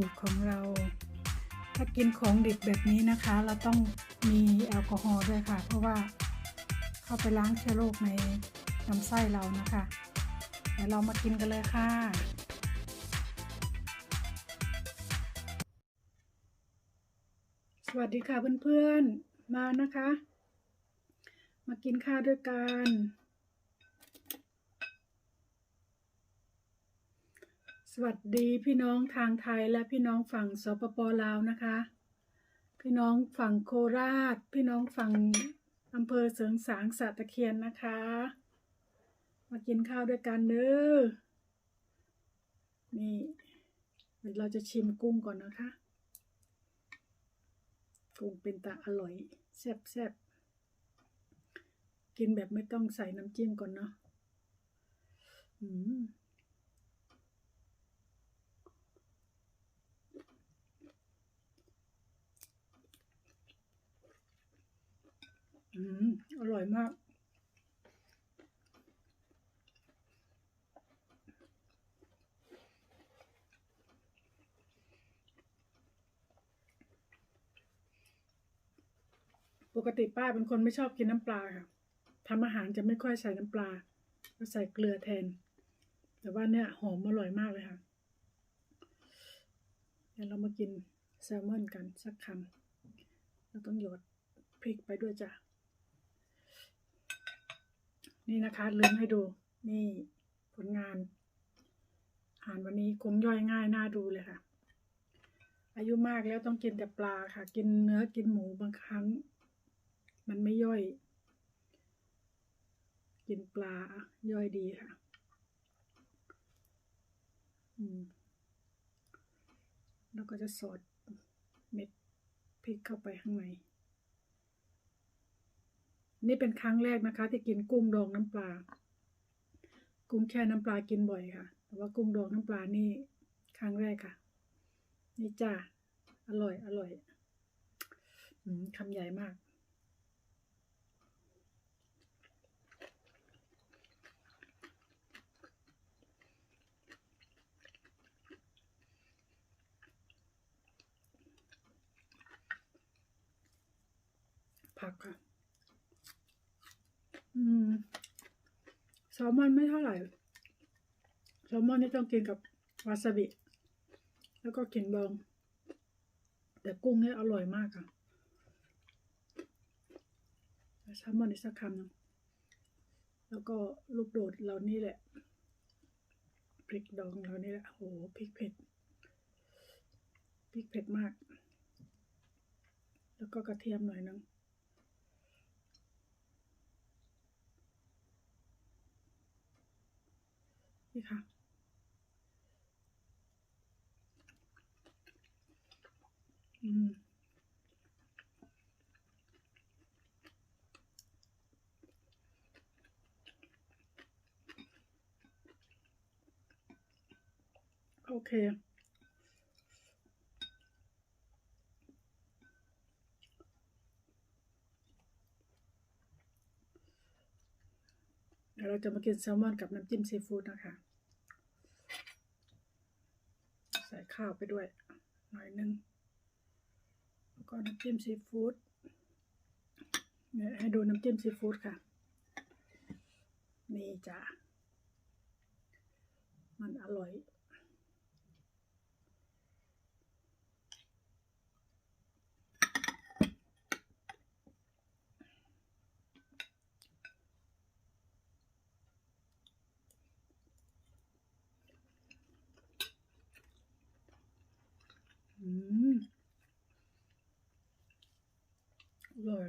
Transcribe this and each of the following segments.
ไยบูดของเรา ถ้ากินของดิบแบบนี้นะคะ เราต้องมีแอลกอฮอล์ด้วยค่ะ เพราะว่าเข้าไปล้างเชื้อโรคในลำไส้เรานะคะเดี๋ยวเรามากินกันเลยค่ะ สวัสดีค่ะเพื่อนๆมานะคะ มากินข้าวด้วยกัน สวัสดีพี่น้องทางไทยและพี่น้องฝั่งสปปลาวนะคะ พี่น้องฝั่งโคราช พี่น้องฝั่งอำเภอเสริงสางสะตะเคียนนะคะ มากินข้าวด้วยกันเด้อนี่เดี๋ยวเราจะชิมกุ้งก่อนนะคะ กุ้งเป็นตาอร่อยแซ่บแซบๆกินแบบไม่ต้องใส่น้ำจิ้มก่อนเนาะอืม อืมอร่อยมาก ปกติป้าเป็นคนไม่ชอบกินน้ำปลาค่ะทำอาหารจะไม่ค่อยใส่น้ำปลาก็ใส่เกลือแทน แต่ว่าเนี่ยหอมอร่อยมากเลยค่ะเดี๋ยวเรามากินแซลมอนกันสักคำเราต้องหยดพริกไปด้วยจ้ะ นี่นะคะลืมให้ดู นี่ผลงานอาหารวันนี้คงย่อยง่ายน่าดูเลยค่ะ อายุมากแล้วต้องกินแต่ปลาค่ะ กินเนื้อกินหมูบางครั้ง มันไม่ย่อย กินปลาย่อยดีค่ะแล้วก็จะสอดเม็ดพริกเข้าไปข้างใน นี่เป็นครั้งแรกนะคะ ที่กินกุ้งดองน้ำปลา กุ้งแช่น้ำปลากินบ่อยค่ะ แต่ว่ากุ้งดองน้ำปลานี่ครั้งแรกค่ะ นี่จ้าอร่อยอร่อยอืมคำใหญ่มาก ผักค่ะ อืมแซลมอนไม่เท่าไหร่แซลมอนนี่ต้องกินกับวาซาบิ แล้วก็ขิงดอง แต่กุ้งนี่อร่อยมากค่ะแซลมอนอีกสักคำหนึงแล้วก็ลูกโดดเรานี่แหละ พริกดองเรานี่แหละ โหพริกเผ็ด พริกเผ็ดมาก แล้วก็กระเทียมหน่อยนึง นี่ค่ะ อืมโอเค เดี๋ยวเราจะมากินแซลมอนกับน้ำจิ้มซีฟู้ดนะคะ ใส่ ข้าวไปด้วย หน่อยนึงแล้วก็น้ำจิ้มซีฟู้ดเนี่ยให้ดูน้ำจิ้มซีฟู้ดค่ะ นี่จ้ะมันอร่อย อืมอร่อย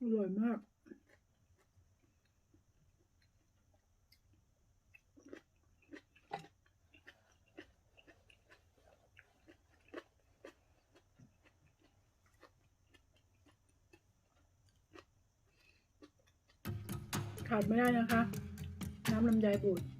อ ร่อยมาก ขาดไม่ได้นะคะ น้ำลำไยบูด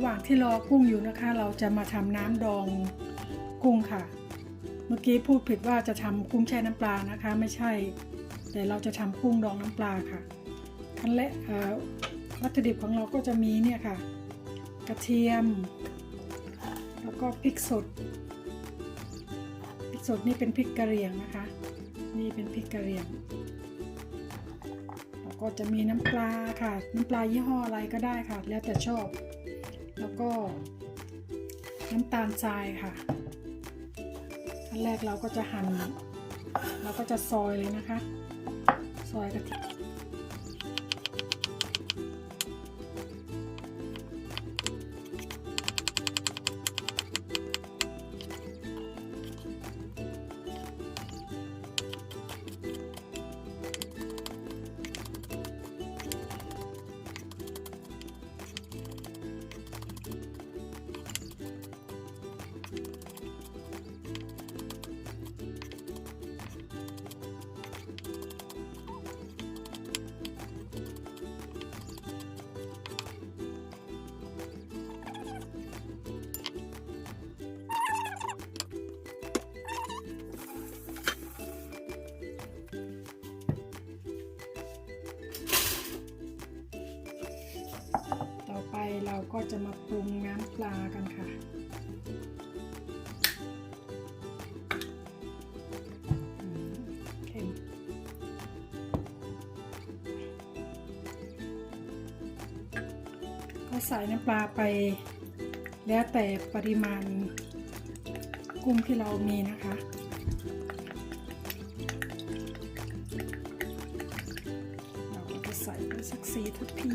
ระหว่างที่รอกุ้งอยู่นะคะ เราจะมาทำน้ำดองกุ้งค่ะ เมื่อกี้พูดผิดว่าจะทำกุ้งแช่น้ำปลานะคะ ไม่ใช่ แต่เราจะทำกุ้งดองน้ำปลาค่ะขั้นแรกวัตถุดิบของเราก็จะมีเนี่ยค่ะ กระเทียม แล้วก็พริกสดพริกสดนี่เป็นพริกกระเหรี่ยงนะคะ นี่เป็นพริกกระเหรี่ยงแล้วก็จะมีน้ำปลาค่ะ น้ำปลายี่ห้ออะไรก็ได้ค่ะ แล้วแต่ชอบ แล้วก็น้ำตาลทรายค่ะขั้นแรกเราก็จะหั่นเราก็จะซอยเลยนะคะ ซอยกระเทียม ก็จะมาปรุงน้ำปลากันค่ะ เค็ม ก็ใส่น้ำปลาไป แล้วแต่ปริมาณกุ้งที่เรามีนะคะเราก็จะใส่ไปสักสีทัพพี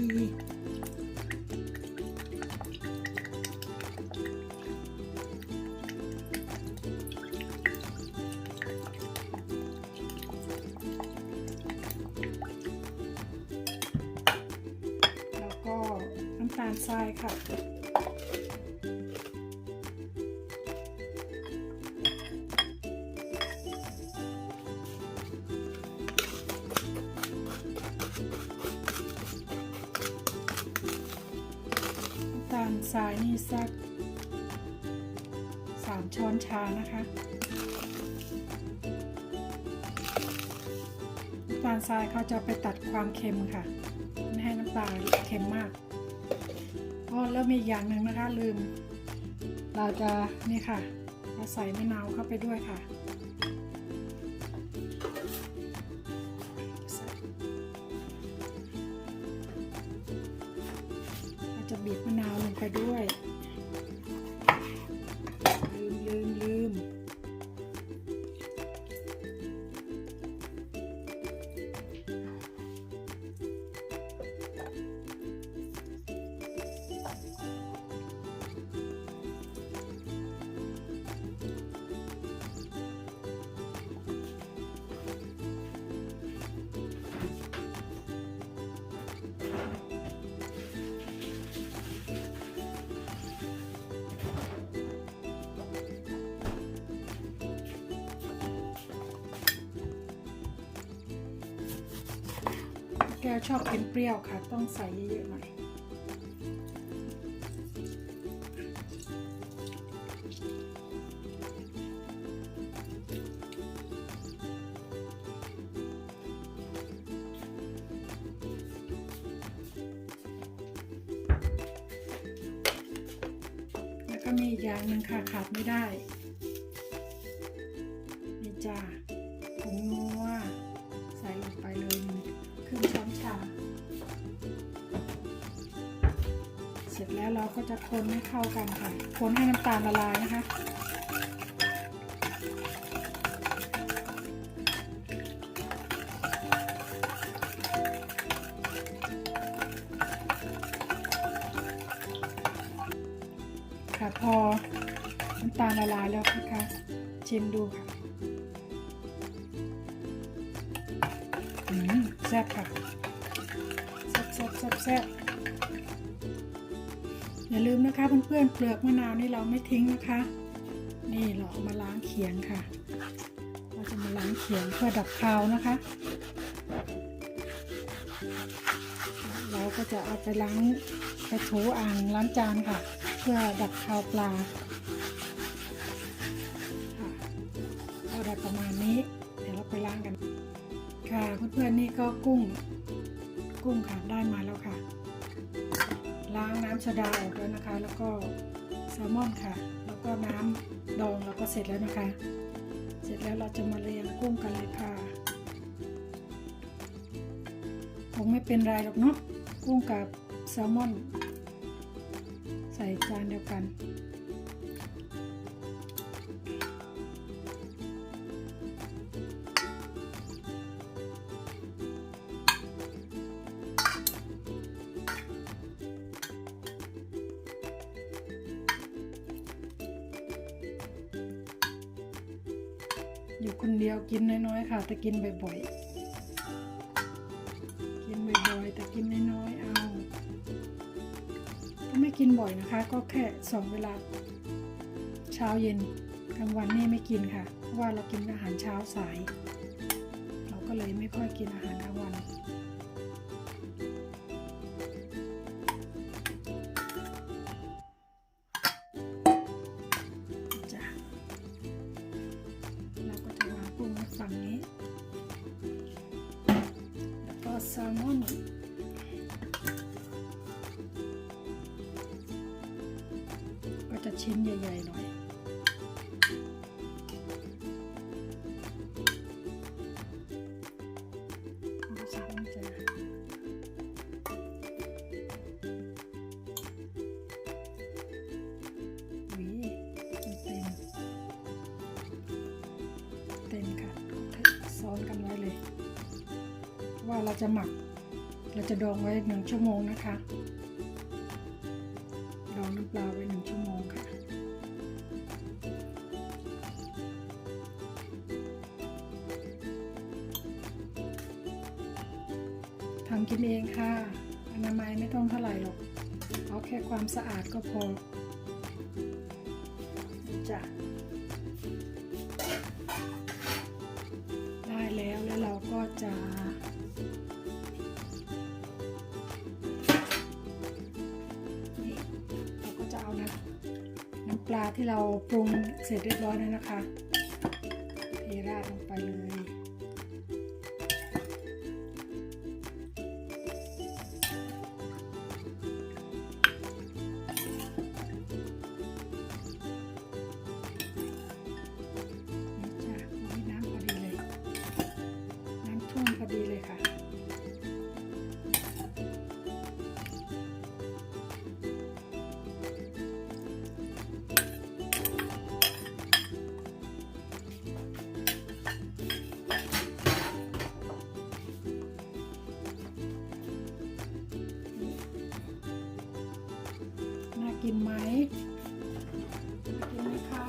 าลทรายค่ะ ตาลทรายนี่สักสามช้อนชานะคะตาลทรายเขาจะไปตัดความเค็มค่ะ ไม่ให้น้ำปลาเค็มมาก อ๋อแล้วมีอีกอย่างหนึ่งนะคะลืม เราจะนี่ค่ะเราใส่มะนาวเข้าไปด้วยค่ะ แก้วชอบกินเปรี้ยวค่ะ ต้องใส่เยอะๆหน่อยแล้วก็มีอย่างหนึ่งค่ะขาดไม่ได้ คนให้เข้ากันค่ะ คนให้น้ำตาลละลายนะคะ ค่ะพอน้ำตาลละลายแล้วนะคะชิมดูค่ะอืมแซ่บค่ะแซ่บแซ่บแซ่บแซ่บ อย่าลืมนะคะเพื่อนๆเปลือกมะนาวนี่เราไม่ทิ้งนะคะ นี่เราเอามาล้างเขียงค่ะ เราจะมาล้างเขียงเพื่อดับคาวนะคะ เราก็จะเอาไปล้างไปถูอ่างล้างจานค่ะ เพื่อดับคาวปลาค่ะได้ประมาณนี้ เดี๋ยวเราไปล้างกัน ค่ะเพื่อนๆนี่ก็กุ้ง กุ้งค่ะได้มาแล้วค่ะ ล้างน้ำชะดาออกแล้วนะคะ แล้วก็แซลมอนค่ะ แล้วก็น้ำดองแล้วก็เสร็จแล้วนะคะ เสร็จแล้วเราจะมาเรียงกุ้งกันเลยค่ะคงไม่เป็นไรหรอกเนาะกุ้งกับแซลมอน ใส่จานเดียวกัน น้อยๆค่ะ แต่กินบ่อยๆ กินบ่อยๆ แต่กินน้อยๆ เอาก็ไม่กินบ่อยนะคะ ก็แค่สองเวลา เช้าเย็นกลางวันนี่ไม่กินค่ะ เพราะว่าเรากินอาหารเช้าสาย เราก็เลยไม่ค่อยกินอาหารกลางวัน เราจะหมัก เราจะดองไว้หนึ่งชั่วโมงนะคะ ดองน้ำปลาไว้หนึ่งชั่วโมงค่ะ ทำกินเองค่ะ อนามัยไม่ต้องเท่าไหร่หรอก เอาแค่ความสะอาดก็พอ นะน้ำปลาที่เราปรุงเสร็จเรียบร้อยแล้วนะคะเทราดลงไปเลย กินไหมกินไหมคะ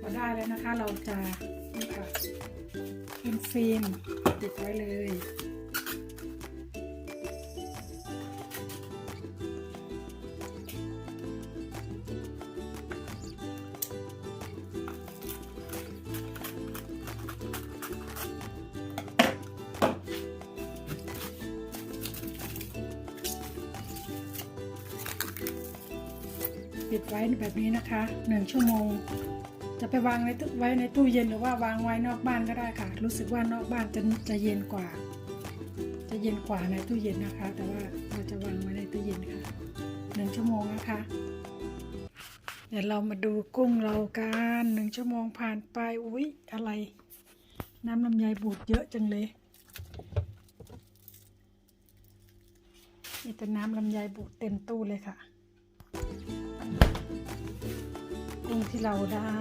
พอได้แล้วนะคะเราจะนี่ค่ะเป็นฟิล์มติดไว้เลย ปิดไว้แบบนี้นะคะหนึ่งชั่วโมง จะไปวางในตู้ไว้ในตู้เย็นหรือว่าวางไว้นอกบ้านก็ได้ค่ะ รู้สึกว่านอกบ้านจะจะเย็นกว่า จะเย็นกว่าในตู้เย็นนะคะ แต่ว่าเราจะวางไว้ในตู้เย็นค่ะหนึ่งชั่วโมงนะคะเดี๋ยวเรามาดูกุ้งเรากันหนึ่งชั่วโมงผ่านไปอุ๊ยอะไร น้ำลำไยบูดเยอะจังเลยมีแต่น้ำลำไยบูดเต็มตู้เลยค่ะ กุ้งที่เราได้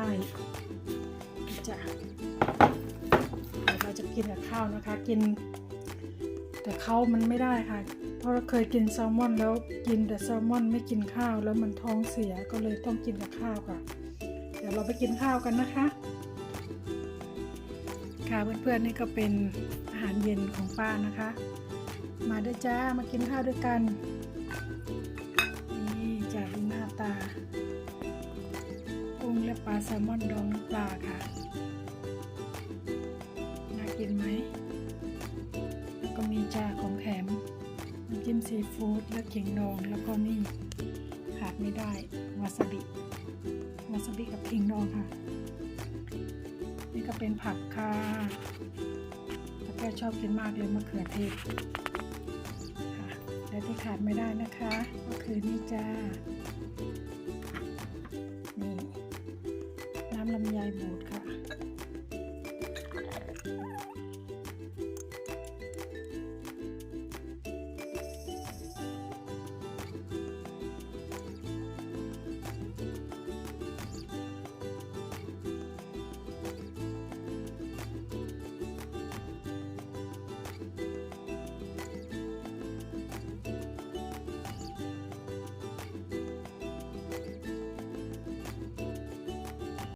จะเราจะกินกับข้าวนะคะ กิน แต่เขามันไม่ได้ค่ะ เพราะเราเคยกินแซลมอนแล้วกินแต่แซลมอนไม่กินข้าวแล้วมันท้องเสียก็เลยต้องกินกับข้าวค่ะ เดี๋ยวเราไปกินข้าวกันนะคะ ค่ะเพื่อนๆนี่ก็เป็นอาหารเย็นของป้านะคะ มาด้วยจ้ามากินข้าวด้วยกัน แซลมอนดองปลาค่ะ น่ากินไหม ก็มีจาของแถมน้ำจิ้มซีฟู้ดและเขียงดองแล้วก็นี่ขาดไม่ได้วาซาบิวาซาบิกับเขียงดองค่ะ นี่ก็เป็นผักค่ะแล้วก็ชอบกินมากเลยมะเขือเทศและที่ขาดไม่ได้นะคะ ก็คือนี่จ้า นี่